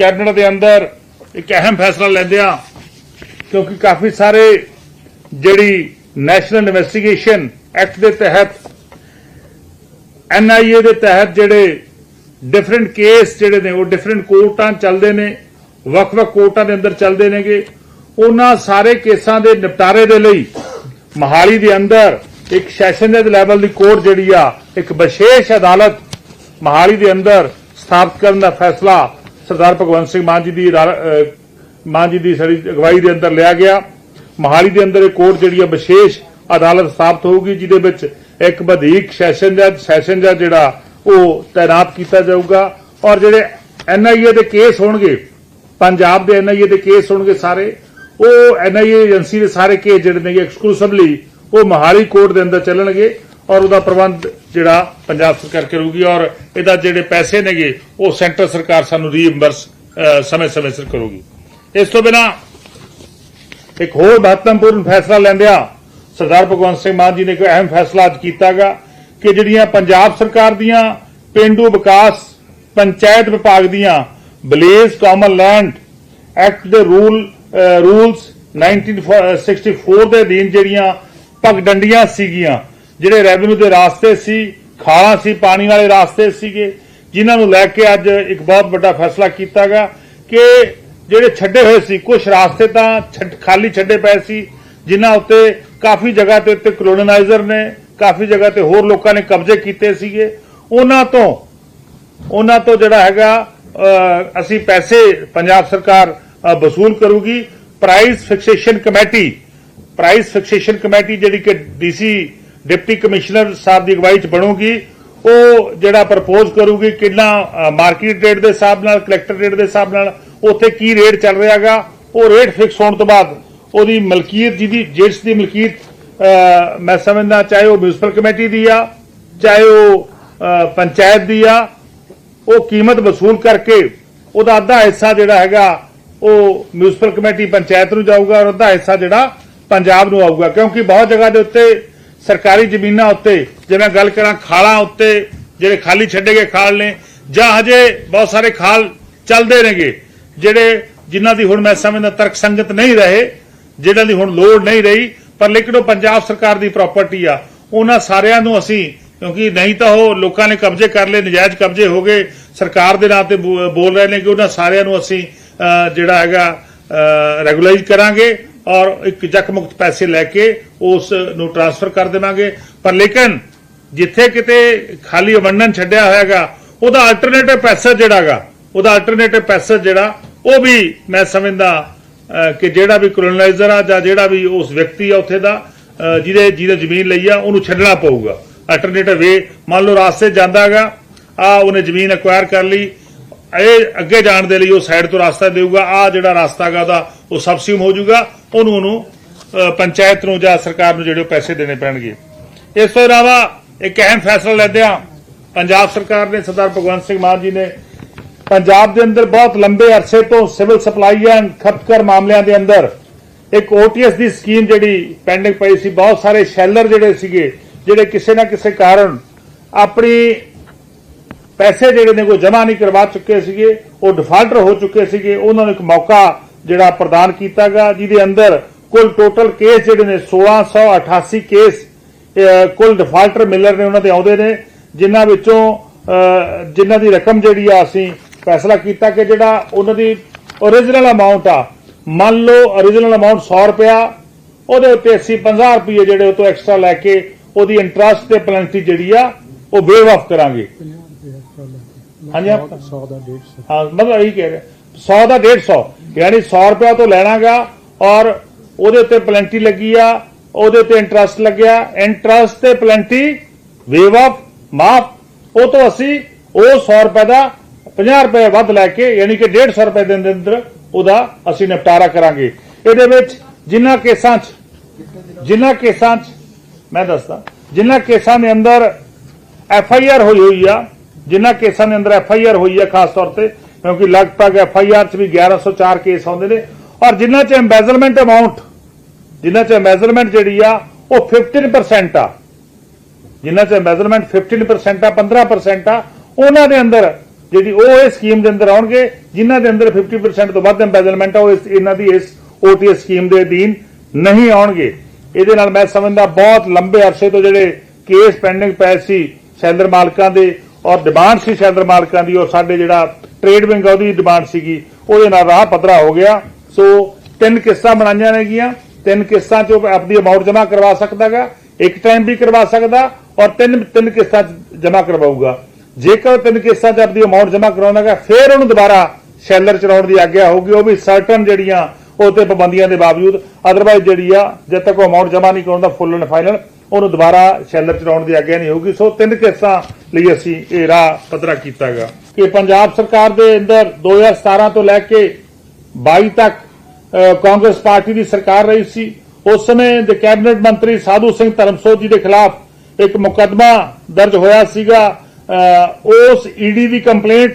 Cabinet ਦੇ ਅੰਦਰ ਇੱਕ ਅਹਿਮ ਫੈਸਲਾ ਲੈਂਦਿਆਂ ਕਿਉਂਕਿ ਕਾਫੀ ਸਾਰੇ ਜਿਹੜੀ ਨੈਸ਼ਨਲ ਇਨਵੈਸਟੀਗੇਸ਼ਨ ਐਕਟ ਦੇ ਤਹਿਤ ਐਨਆਈਏ ਦੇ ਤਹਿਤ ਜਿਹੜੇ ਡਿਫਰੈਂਟ ਕੇਸ ਜਿਹੜੇ ਨੇ, ਉਹ ਡਿਫਰੈਂਟ ਕੋਰਟਾਂ ਚੱਲਦੇ ਨੇ, ਵੱਖ-ਵੱਖ ਕੋਰਟਾਂ ਦੇ ਅੰਦਰ ਚੱਲਦੇ ਨੇਗੇ। ਉਹਨਾਂ ਸਾਰੇ ਕੇਸਾਂ ਦੇ ਨਿਪਟਾਰੇ ਦੇ ਲਈ ਮਹਾਲੀ ਦੇ ਅੰਦਰ ਇੱਕ ਸੈਸ਼ਨ ਜੱਜ ਲੈਵਲ ਦੀ ਕੋਰਟ ਜਿਹੜੀ ਆ, ਇੱਕ ਵਿਸ਼ੇਸ਼ ਅਦਾਲਤ ਮਹਾਲੀ ਦੇ ਅੰਦਰ ਸਥਾਪਿਤ ਕਰਨ ਦਾ ਫੈਸਲਾ ਸਰਦਾਰ ਭਗਵੰਤ ਸਿੰਘ ਮਾਨ ਜੀ ਦੀ ਮਾਨ ਜੀ ਦੀ ਸਾਡੀ ਅਗਵਾਈ ਦੇ ਅੰਦਰ ਲਿਆ ਗਿਆ। ਮਹਾਲੀ ਦੇ ਅੰਦਰ ਇਹ ਕੋਰਟ ਜਿਹੜੀ ਹੈ ਵਿਸ਼ੇਸ਼ ਅਦਾਲਤ ਸਥਾਪਿਤ ਹੋਊਗੀ, ਜਿਹਦੇ ਵਿੱਚ ਇੱਕ ਵਧੀਕ ਸੈਸ਼ਨ ਜੱਜ ਸੈਸ਼ਨ ਜੱਜ ਜਿਹੜਾ ਉਹ ਤਾਇਨਾਤ ਕੀਤਾ ਜਾਊਗਾ। ਔਰ ਜਿਹੜੇ ਐਨਆਈਏ ਦੇ ਕੇਸ ਹੋਣਗੇ, ਪੰਜਾਬ ਦੇ ਐਨਆਈਏ ਦੇ ਕੇਸ ਹੋਣਗੇ ਸਾਰੇ, ਉਹ ਐਨਆਈਏ ਏਜੰਸੀ ਦੇ ਸਾਰੇ ਕੇਸ ਜਿਹੜੇ ਨੇ ਐਕਸਕਲੂਸਿਵਲੀ ਉਹ ਮਹਾਲੀ ਕੋਰਟ ਦੇ ਅੰਦਰ ਚੱਲਣਗੇ। ਔਰ ਉਹਦਾ ਪ੍ਰਬੰਧ ਜਿਹੜਾ ਪੰਜਾਬ ਸਰਕਾਰ ਕਰੂਗੀ ਔਰ ਇਹਦਾ ਜਿਹੜੇ ਪੈਸੇ ਨੇਗੇ, ਉਹ ਸੈਂਟਰ ਸਰਕਾਰ ਸਾਨੂੰ ਰੀਇੰਬਰਸ ਸਮੇਂ-ਸਮੇਂ ਸਿਰ ਕਰੂਗੀ। ਇਸ ਤੋਂ ਬਿਨਾ ਇੱਕ ਹੋਰ ਮਹੱਤਵਪੂਰਨ ਫੈਸਲਾ ਲੈਂਦਿਆਂ ਸਰਦਾਰ ਭਗਵੰਤ ਸਿੰਘ ਮਾਨ ਜੀ ਨੇ ਇੱਕ ਅਹਿਮ ਫੈਸਲਾ ਅੱਜ ਕੀਤਾਗਾ ਕਿ ਜਿਹੜੀਆਂ ਪੰਜਾਬ ਸਰਕਾਰ ਦੀਆਂ ਪਿੰਡੂ ਵਿਕਾਸ ਪੰਚਾਇਤ ਵਿਭਾਗ ਦੀਆਂ ਬਲੇਜ਼ ਕਾਮਨ ਲੈਂਡ ਐਕਟ ਦੇ ਰੂਲ ਰੂਲਸ 1964 ਦੇ ਅਧੀਨ ਜਿਹੜੀਆਂ ਪਗਡੰਡੀਆਂ ਸੀਗੀਆਂ ਜਿਹੜੇ ਰੈਵਨਿਊ ਦੇ ਰਾਸਤੇ ਸੀ, ਖਾਲਾਂ ਸੀ, ਪਾਣੀ ਵਾਲੇ ਰਾਸਤੇ ਸੀਗੇ, ਜਿਨ੍ਹਾਂ ਨੂੰ ਲੈ ਕੇ ਅੱਜ ਇੱਕ ਬਹੁਤ ਵੱਡਾ ਫੈਸਲਾ ਕੀਤਾ ਗਿਆ ਕਿ ਜਿਹੜੇ ਛੱਡੇ ਹੋਏ ਸੀ ਕੁਝ ਰਾਸਤੇ ਤਾਂ ਖਾਲੀ ਛੱਡੇ ਪਏ ਸੀ, ਜਿਨ੍ਹਾਂ ਉੱਤੇ ਕਾਫੀ ਜਗ੍ਹਾ ਤੇ ਉੱਤੇ ਕਲੋਨਾਈਜ਼ਰ ਨੇ, ਕਾਫੀ ਜਗ੍ਹਾ ਤੇ ਹੋਰ ਲੋਕਾਂ ਨੇ ਕਬਜ਼ੇ ਕੀਤੇ ਸੀਗੇ। ਉਹਨਾਂ ਤੋਂ ਉਹਨਾਂ ਤੋਂ ਜਿਹੜਾ ਹੈਗਾ ਅਸੀਂ ਪੈਸੇ ਪੰਜਾਬ ਸਰਕਾਰ ਵਸੂਲ ਕਰੂਗੀ। Price fixation committee price fixation committee ਜਿਹੜੀ ਕਿ ਡੀਸੀ ਡਿਪਟੀ ਕਮਿਸ਼ਨਰ ਸਾਹਿਬ ਦੀ ਅਗਵਾਈ ਚ ਬਣੂਗੀ, ਉਹ ਜਿਹੜਾ ਪ੍ਰਪੋਜ਼ ਕਰੂਗੀ ਕਿੰਨਾ ਮਾਰਕੀਟ ਰੇਟ ਦੇ ਹਿਸਾਬ ਨਾਲ, ਕਲੈਕਟਰ ਰੇਟ ਦੇ ਹਿਸਾਬ ਨਾਲ, ਉੱਥੇ ਕੀ ਰੇਟ ਚੱਲ ਰਿਹਾਗਾ ਉਹ ਰੇਟ ਫਿਕਸ ਹੋਣ ਤੋਂ ਬਾਅਦ ਉਹਦੀ ਮਲਕੀਅਤ ਜਿਹਦੀ ਜਿਸ ਦੀ ਮਲਕੀਅਤ ਮੈਂ ਸਮਝਦਾ ਚਾਹੇ ਉਹ ਮਿਊਨਿਸਪਲ ਕਮੇਟੀ ਦੀ ਆ, ਚਾਹੇ ਉਹ ਪੰਚਾਇਤ ਦੀ ਆ, ਉਹ ਕੀਮਤ ਵਸੂਲ ਕਰਕੇ ਉਹਦਾ ਅੱਧਾ ਹਿੱਸਾ ਜਿਹੜਾ ਹੈਗਾ, ਉਹ ਮਿਊਨਿਸਪਲ ਕਮੇਟੀ ਪੰਚਾਇਤ ਨੂੰ ਜਾਊਗਾ ਔਰ ਅੱਧਾ ਹਿੱਸਾ ਜਿਹੜਾ ਪੰਜਾਬ ਨੂੰ ਆਊਗਾ, ਕਿਉਂਕਿ ਬਹੁਤ ਜਗ੍ਹਾ ਦੇ ਉੱਤੇ ਸਰਕਾਰੀ ਜ਼ਮੀਨਾਂ ਉੱਤੇ, ਜੇ ਮੈਂ ਗੱਲ ਕਰਾਂ ਖਾਲਾਂ ਉੱਤੇ, ਜਿਹੜੇ ਖਾਲੀ ਛੱਡੇ ਗਏ ਖਾਲ ਨੇ, ਜਾਂ ਹਜੇ ਬਹੁਤ ਸਾਰੇ ਖਾਲ ਚੱਲਦੇ ਨੇਗੇ, ਜਿਹੜੇ ਜਿਨ੍ਹਾਂ ਦੀ ਹੁਣ ਮੈਂ ਸਮਝਦਾ ਤਰਕ ਸੰਗਤ ਨਹੀਂ ਰਹੇ, ਜਿਹਨਾਂ ਦੀ ਹੁਣ ਲੋੜ ਨਹੀਂ ਰਹੀ, ਪਰ ਲੇਕਿਨ ਉਹ ਪੰਜਾਬ ਸਰਕਾਰ ਦੀ ਪ੍ਰਾਪਰਟੀ ਆ, ਉਹਨਾਂ ਸਾਰਿਆਂ ਨੂੰ ਅਸੀਂ, ਕਿਉਂਕਿ ਨਹੀਂ ਤਾਂ ਉਹ ਲੋਕਾਂ ਨੇ ਕਬਜ਼ੇ ਕਰ ਲਏ, ਨਜਾਇਜ਼ ਕਬਜ਼ੇ ਹੋ ਗਏ, ਸਰਕਾਰ ਦੇ ਨਾਂ ਤੇ ਬੋਲ ਰਹੇ ਨੇ ਕਿ ਉਹਨਾਂ ਸਾਰਿਆਂ ਨੂੰ ਅਸੀਂ ਜਿਹੜਾ ਹੈਗਾ ਰੈਗੂਲਾਈਜ਼ ਕਰਾਂਗੇ ਔਰ ਇੱਕ ਜਕਮੁਕਤ ਪੈਸੇ ਲੈ ਕੇ ਉਸ ਨੂੰ ਟ੍ਰਾਂਸਫਰ ਕਰ ਦੇਵਾਂਗੇ। ਪਰ ਲੇਕਿਨ ਜਿੱਥੇ ਕਿਤੇ ਖਾਲੀ ਅਵੰਡਨ ਛੱਡਿਆ ਹੋਇਆਗਾ, ਉਹਦਾ ਅਲਟਰਨੇਟਿਵ ਪੈਸਾ ਜਿਹੜਾਗਾ ਉਹਦਾ ਅਲਟਰਨੇਟਿਵ ਪੈਸਾ ਜਿਹੜਾ ਉਹ ਵੀ ਮੈਂ ਸਮਝਦਾ ਕਿ ਜਿਹੜਾ ਵੀ ਕਲੋਨਾਈਜ਼ਰ ਆ ਜਾਂ ਜਿਹੜਾ ਵੀ ਉਸ ਵਿਅਕਤੀ ਆ ਉੱਥੇ ਦਾ ਜਿਹਦੇ ਜਿਹਦੇ ਜ਼ਮੀਨ ਲਈ ਆ, ਉਹਨੂੰ ਛੱਡਣਾ ਪਊਗਾ। ਅਲਟਰਨੇਟਿਵ ਵੇ ਮੰਨ ਲਓ ਰਾਸਤੇ ਜਾਂਦਾਗਾ ਆ ਉਹਨੇ ਜ਼ਮੀਨ ਐਕਵਾਇਰ ਕਰ ਲਈ ਇਹ ਅੱਗੇ ਜਾਣ ਦੇ ਲਈ ਉਹ ਸਾਈਡ ਤੋਂ ਰਸਤਾ ਦੇਊਗਾ। ਆ ਜਿਹੜਾ ਰਸਤਾ ਹੈਗਾ ਉਹਦਾ, ਉਹ ਸਬਸਿਡਮ ਹੋ ਜਾਊਗਾ। ਉਹਨੂੰ ਉਹਨੂੰ ਪੰਚਾਇਤ ਨੂੰ ਜਾਂ ਸਰਕਾਰ ਨੂੰ ਜਿਹੜੇ ਉਹ ਪੈਸੇ ਦੇਣੇ ਪੈਣਗੇ। ਇਸ ਤੋਂ ਇਲਾਵਾ ਇੱਕ ਅਹਿਮ ਫੈਸਲਾ ਲੈਂਦੇ ਆ ਪੰਜਾਬ ਸਰਕਾਰ ਨੇ ਸਰਦਾਰ ਭਗਵੰਤ ਸਿੰਘ ਮਾਨ ਜੀ ਨੇ ਪੰਜਾਬ ਦੇ ਅੰਦਰ ਬਹੁਤ ਲੰਬੇ ਅਰਸੇ ਤੋਂ ਸਿਵਲ ਸਪਲਾਈ ਐਂਡ ਖਪਤਕਾਰ ਮਾਮਲਿਆਂ ਦੇ ਅੰਦਰ ਇੱਕ ਓਟੀਐਸ ਦੀ ਸਕੀਮ ਜਿਹੜੀ ਪੈਂਡਿੰਗ ਪਈ ਸੀ, ਬਹੁਤ ਸਾਰੇ ਸ਼ੈਲਰ ਜਿਹੜੇ ਸੀਗੇ, ਜਿਹੜੇ ਕਿਸੇ ਨਾ ਕਿਸੇ ਕਾਰਨ ਆਪਣੀ ਪੈਸੇ ਜਿਹੜੇ ਨੇ ਕੋਈ ਜਮ੍ਹਾਂ ਨਹੀਂ ਕਰਵਾ ਚੁੱਕੇ ਸੀਗੇ, ਉਹ ਡਿਫਾਲਟਰ ਹੋ ਚੁੱਕੇ ਸੀਗੇ, ਉਹਨਾਂ ਨੂੰ ਇੱਕ ਮੌਕਾ ਜਿਹੜਾ ਪ੍ਰਦਾਨ ਕੀਤਾ ਕੀਤਾਗਾ ਜਿਹਦੇ ਅੰਦਰ ਕੁੱਲ ਟੋਟਲ ਕੇਸ ਜਿਹੜੇ ਨੇ 1688 ਕੇਸ ਕੁੱਲ ਡਿਫਾਲਟਰ ਮਿਲਰ ਨੇ ਉਹਨਾਂ ਦੇ ਆਉਂਦੇ ਨੇ, ਜਿਨ੍ਹਾਂ ਵਿੱਚੋਂ ਜਿਨ੍ਹਾਂ ਦੀ ਰਕਮ ਜਿਹੜੀ ਆ ਅਸੀਂ ਫੈਸਲਾ ਕੀਤਾ ਕਿ ਜਿਹੜਾ ਉਹਨਾਂ ਦੀ origignal ਅਮਾਉਂਟ ਆ, ਮੰਨ ਲਓ origignal ਅਮਾਉਂਟ 100 ਰੁਪਿਆ ਉਹਦੇ ਉੱਤੇ ਅਸੀਂ 50 ਰੁਪਏ ਜਿਹੜੇ ਉਹ ਤੋਂ ਐਕਸਟਰਾ ਲੈ ਕੇ ਉਹਦੀ ਇੰਟਰਸਟ ਤੇ ਪੈਨਲਟੀ ਜਿਹੜੀ ਆ, ਉਹ ਵੇਵ ਆਫ ਕਰਾਂਗੇ। ਹਾਂਜੀ ਆਪ 100 ਦਾ 150 ਹਾਂ ਮਤਲਬ ਇਹੀ ਕਹਿ ਰਿਹਾ। 100 ਦਾ 150 ਯਾਨੀ 100 ਰੁਪਏ ਤੋਂ ਲੈਣਾਗਾ ਔਰ ਉਹਦੇ ਉੱਤੇ ਪਲੈਂਟੀ ਲੱਗੀ ਆ ਉਹਦੇ ਉੱਤੇ ਇੰਟਰਸਟ ਲੱਗਿਆ। ਇੰਟਰਸਟ ਤੇ ਪਲੈਂਟੀ ਵੇਵ ਆਫ ਮਾਫ। ਉਹ ਤੋਂ ਅਸੀਂ ਉਹ 100 ਰੁਪਏ ਦਾ 50 ਰੁਪਏ ਵੱਧ ਲੈ ਕੇ ਯਾਨੀ ਕਿ 150 ਰੁਪਏ ਦੇ ਅੰਦਰ ਉਹਦਾ ਅਸੀਂ ਨਿਪਟਾਰਾ ਕਰਾਂਗੇ। ਇਹਦੇ ਵਿੱਚ ਜਿਨ੍ਹਾਂ ਕੇਸਾਂ 'ਚ ਜਿਨ੍ਹਾਂ ਕੇਸਾਂ 'ਚ ਮੈਂ ਦੱਸਦਾ ਜਿਨ੍ਹਾਂ ਕੇਸਾਂ ਦੇ ਅੰਦਰ ਐਫ ਆਈ ਆਰ ਹੋਈ ਹੋਈ ਆ ਜਿਨ੍ਹਾਂ ਕੇਸਾਂ ਦੇ ਅੰਦਰ ਐਫ ਆਈ ਆਰ ਹੋਈ ਹੈ ਖਾਸ ਤੌਰ ਤੇ, ਕਿਉਂਕਿ ਲਗਭਗ ਐਫ ਆਈ ਆਰ 'ਚ ਵੀ 1104 ਕੇਸ ਆਉਂਦੇ ਨੇ, ਔਰ ਜਿਨ੍ਹਾਂ 'ਚ ਐਮਬੈਜ਼ਲਮੈਂਟ ਅਮਾਉਂਟ ਜਿਨ੍ਹਾਂ 'ਚ ਐਮਬੈਜ਼ਲਮੈਂਟ ਜਿਹੜੀ ਆ, ਉਹ 15% ਆ। ਜਿਨ੍ਹਾਂ 'ਚ ਐਮਬੈਜ਼ਲਮੈਂਟ 15% ਆ 15% ਆ, ਉਹਨਾਂ ਦੇ ਅੰਦਰ ਜਿਹੜੀ ਉਹ ਇਹ ਸਕੀਮ ਦੇ ਅੰਦਰ ਆਉਣਗੇ, ਜਿਨ੍ਹਾਂ ਦੇ ਅੰਦਰ 50% ਤੋਂ ਵੱਧ ਐਮਬੈਜ਼ਲਮੈਂਟ ਆ, ਉਹ ਇਹਨਾਂ ਦੀ ਇਸ ਓਟੀਐਸ ਸਕੀਮ ਦੇ ਅਧੀਨ ਨਹੀਂ ਆਉਣਗੇ। ਇਹਦੇ ਨਾਲ ਮੈਂ ਸਮਝਦਾ ਬਹੁਤ ਲੰਬੇ ਅਰਸੇ ਤੋਂ ਜਿਹੜੇ ਕੇਸ ਪੈਂਡਿੰਗ ਪਏ ਸੀ ਸ਼ੈਲਰ ਮਾਲਕਾਂ ਦੇ ਔਰ ਡਿਮਾਂਡ ਸੀ ਸ਼ੈਲਰ ਮਾਲਕਾਂ ਦੀ ਔਰ ਸਾਡੇ ਜਿਹੜਾ ਟ੍ਰੇਡ ਵਿੰਗ ਆ, ਉਹਦੀ ਡਿਮਾਂਡ ਸੀਗੀ। ਉਹਦੇ ਨਾਲ ਰਾਹ ਪੱਧਰਾ ਹੋ ਗਿਆ। ਸੋ ਤਿੰਨ ਕਿਸ਼ਤਾਂ ਬਣਾਈਆਂ ਨੇਗੀਆਂ ਤਿੰਨ ਕਿਸ਼ਤਾਂ 'ਚ ਆਪਣੀ ਅਮਾਉਂਟ ਜਮ੍ਹਾਂ ਕਰਵਾ ਸਕਦਾਗਾ ਇੱਕ ਟਾਈਮ ਵੀ ਕਰਵਾ ਸਕਦਾ ਔਰ ਤਿੰਨ ਤਿੰਨ ਕਿਸ਼ਤਾਂ 'ਚ ਜਮ੍ਹਾਂ ਕਰਵਾਊਗਾ। ਜੇਕਰ ਤਿੰਨ ਕਿਸ਼ਤਾਂ 'ਚ ਆਪਣੀ ਅਮਾਉਂਟ ਜਮ੍ਹਾਂ ਕਰਾਉਣਾਗਾ ਫਿਰ ਉਹਨੂੰ ਦੁਬਾਰਾ ਸ਼ੈਲਰ ਚਲਾਉਣ ਦੀ ਆਗਿਆ ਹੋਊਗੀ। ਉਹ ਵੀ ਸਰਟਨ ਜਿਹੜੀਆਂ ਉਹ ਤੇ ਪਾਬੰਦੀਆਂ ਦੇ ਬਾਵਜੂਦ। ਅਦਰਵਾਈਜ਼ ਜਿਹੜੀ ਆ, ਜਦ ਤੱਕ ਉਹ ਅਮਾਉਂਟ ਜਮ੍ਹਾਂ ਨਹੀਂ ਕਰਾਉਂਦਾ ਫੁੱਲ ਐਂਡ ਫਾਈਨਲ ਉਹਨੂੰ ਦੁਬਾਰਾ ਸ਼ੈਲਰ ਚਲਾਉਣ ਦੀ ਆਗਿਆ ਨਹੀਂ ਹੋਊਗੀ। ਸੋ ਤਿੰਨ ਕਿਸ਼ਤਾਂ ਲਈ ਅਸੀਂ ਇਹ ਰਾਹ ਪੱਧਰਾ ਕੀਤਾਗਾ ਕਿ ਪੰਜਾਬ ਸਰਕਾਰ ਦੇ ਅੰਦਰ 2017 ਤੋਂ ਲੈ ਕੇ 22 ਤੱਕ ਕਾਂਗਰਸ ਪਾਰਟੀ ਦੀ ਸਰਕਾਰ ਰਹੀ ਸੀ। ਉਸ ਸਮੇਂ ਦੇ ਕੈਬਨਿਟ ਮੰਤਰੀ ਸਾਧੂ ਸਿੰਘ ਧਰਮਸੋਤ ਜੀ ਦੇ ਖਿਲਾਫ ਇੱਕ ਮੁਕੱਦਮਾ ਦਰਜ ਹੋਇਆ ਸੀਗਾ। ਅ, ਉਸ ਈਡੀ ਦੀ ਕੰਪਲੇਂਟ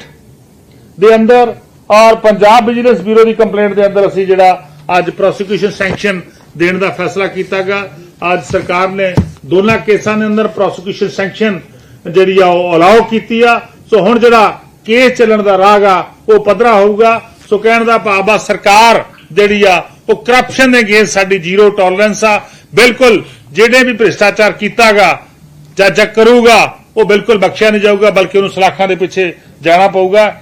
ਦੇ ਅੰਦਰ ਔਰ ਪੰਜਾਬ ਵਿਜੀਲੈਂਸ ਬਿਊਰੋ ਦੀ ਕੰਪਲੇਂਟ ਦੇ ਅੰਦਰ ਅਸੀਂ ਜਿਹੜਾ ਅੱਜ ਪ੍ਰੋਸੀਕਿਊਸ਼ਨ ਸੈਂਕਸ਼ਨ ਦੇਣ ਦਾ ਫੈਸਲਾ ਕੀਤਾ ਕੀਤਾਗਾ ਅੱਜ ਸਰਕਾਰ ਨੇ ਦੋਨਾਂ ਕੇਸਾਂ ਦੇ ਅੰਦਰ ਪ੍ਰੋਸੀਕਿਊਸ਼ਨ ਸੈਂਕਸ਼ਨ ਜਿਹੜੀ ਆ ਉਹ ਅਲਾਉ ਕੀਤੀ ਆ। ਸੋ ਹੁਣ ਜਿਹੜਾ ਕੇਸ ਚੱਲਣ ਦਾ ਰਾਹ ਆ, ਉਹ ਪੱਧਰਾ ਹੋਊਗਾ। ਸੋ ਕਹਿਣ ਦਾ ਭਾਵ ਆ ਸਰਕਾਰ ਜਿਹੜੀ ਆ, ਉਹ ਕਰਪਸ਼ਨ ਦੇ ਅਗੇਂਸਟ ਸਾਡੀ ਜ਼ੀਰੋ ਟੋਲਰੈਂਸ ਆ। ਬਿਲਕੁਲ ਜਿਹੜੇ ਵੀ ਭ੍ਰਿਸ਼ਟਾਚਾਰ ਕੀਤਾਗਾ, ਜਾਂ ਜਾਂ ਕਰੂਗਾ, ਉਹ ਬਿਲਕੁਲ ਬਖਸ਼ਿਆ ਨਹੀਂ ਜਾਊਗਾ, ਬਲਕਿ ਉਹਨੂੰ ਸਲਾਖਾਂ ਦੇ ਪਿੱਛੇ ਜਾਣਾ ਪਊਗਾ।